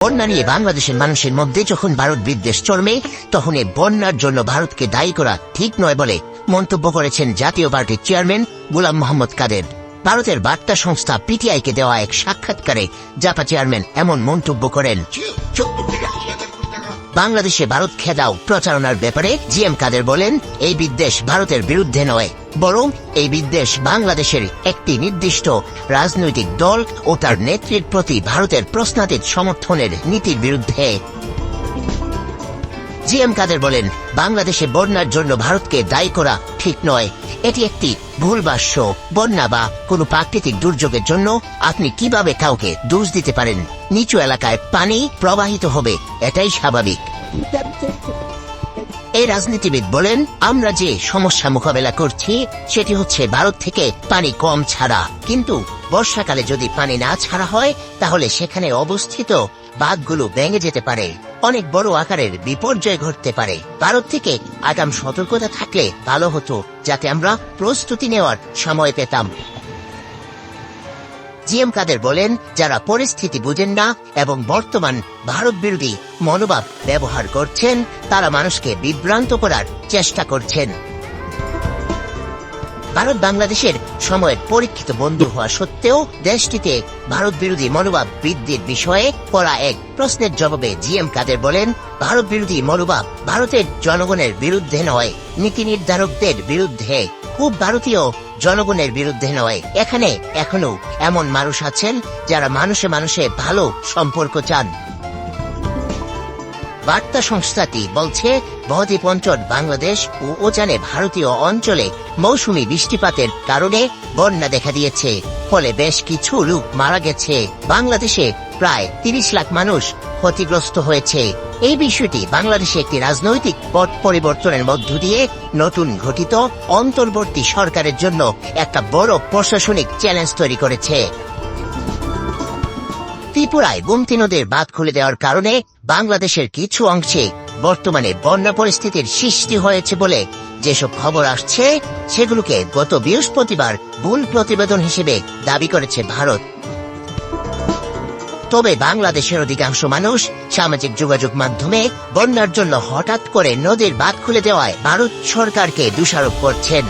বন্যা নিয়ে বাংলাদেশের মানুষের মধ্যে যখন ভারত বিদ্বেষ চলবে তখন এই বন্যার জন্য ভারতকে দায়ী করা ঠিক নয় বলে মন্তব্য করেছেন জাতীয় পার্টির চেয়ারম্যান গোলাম মোহাম্মদ কাদের। ভারতের বার্তা সংস্থা পিটিআইকে দেওয়া এক সাক্ষাৎকারে জাপা চেয়ারম্যান এমন মন্তব্য করেন। বাংলাদেশে ভারত খেদাও প্রচারণার ব্যাপারে জি এম কাদের বলেন, এই বিদ্বেষ ভারতের বিরুদ্ধে নয়। বরং এই বিদ্বেষ বাংলাদেশের একটি নির্দিষ্ট রাজনৈতিক দল ও তার নেত্রীর প্রতি ভারতের প্রশ্নাতীত সমর্থনের নীতির বিরুদ্ধে। জি এম কাদের বলেন, বাংলাদেশে বন্যার জন্য ভারতকে দায়ী করা ঠিক নয়। এটি একটি ভুল বাস্য বন্যা বা কোনো প্রাকৃতিক দুর্যোগের জন্য আপনি কীভাবে কাউকে দোষ দিতে পারেন? নিচু এলাকায় পানি প্রবাহিত হবে, এটাই স্বাভাবিক। এই রাজনীতিবিদ বলেন, আমরা যে সমস্যা মোকাবেলা করছি, সেটি হচ্ছে ভারত থেকে পানি কম ছাড়া। কিন্তু বর্ষাকালে যদি পানি না ছাড়া হয়, তাহলে সেখানে অবস্থিত বাঘগুলো ভেঙে যেতে পারে। অনেক বড় আকারের বিপর্যয় ঘটতে পারে। ভারত থেকে আগাম সতর্কতা থাকলে ভালো হতো, যাতে আমরা প্রস্তুতি নেওয়ার সময় পেতাম। জিএম কাদের বলেন, যারা পরিস্থিতি বুঝেন না এবং বর্তমান ভারত বিরোধী মনোভাব ব্যবহার করছেন, তারা মানুষকে বিভ্রান্ত করার চেষ্টা করছেন। ভারত বাংলাদেশের সময়ের পরীক্ষিত বন্ধু হওয়া সত্ত্বেও দেশটিতে ভারত বিরোধী মনোভাব বৃদ্ধির বিষয়ে করা এক প্রশ্নের জবাবে জিএম কাদের বলেন ভারত বিরোধী মনোভাব ভারতের জনগণের বিরুদ্ধে নয়, নীতি নির্ধারকদের বিরুদ্ধে। খুব ভারতীয় জনগণের বিরুদ্ধে নয়। এখানে এখনও এমন মানুষ আছেন যারা মানুষে মানুষে ভালো সম্পর্ক চান। বার্তা সংস্থাটি বলছে বহদ্বীপ অঞ্চল বাংলাদেশ ও ওজানে ভারতীয় অঞ্চলে মৌসুমি বৃষ্টিপাতের কারণে বন্যা দেখা দিয়েছে। ফলে বেশ কিছু লোক মারা গেছে। বাংলাদেশে প্রায় তিরিশ লাখ মানুষ ক্ষতিগ্রস্ত হয়েছে। এই বিষয়টি বাংলাদেশে একটি রাজনৈতিক পট পরিবর্তনের মধ্য দিয়ে নতুন ঘটিত অন্তর্বর্তী সরকারের জন্য একটা বড় প্রশাসনিক চ্যালেঞ্জ তৈরি করেছে। ত্রিপুরায় গুমতি নদীর বাঁধ খুলে দেওয়ার কারণে বাংলাদেশের কিছু অংশে বর্তমানে বন্যা পরিস্থিতির সৃষ্টি হয়েছে বলে যেসব খবর আসছে, সেগুলোকে গত বৃহস্পতিবার ভুল প্রতিবেদন হিসেবে দাবি করেছে ভারত। তবে বাংলাদেশের অধিকাংশ মানুষ সামাজিক যোগাযোগ মাধ্যমে বন্যার জন্য হঠাৎ করে নদীর বাদ খুলে দেওয়ায় ভারত সরকারকে দোষারোপ করছেন।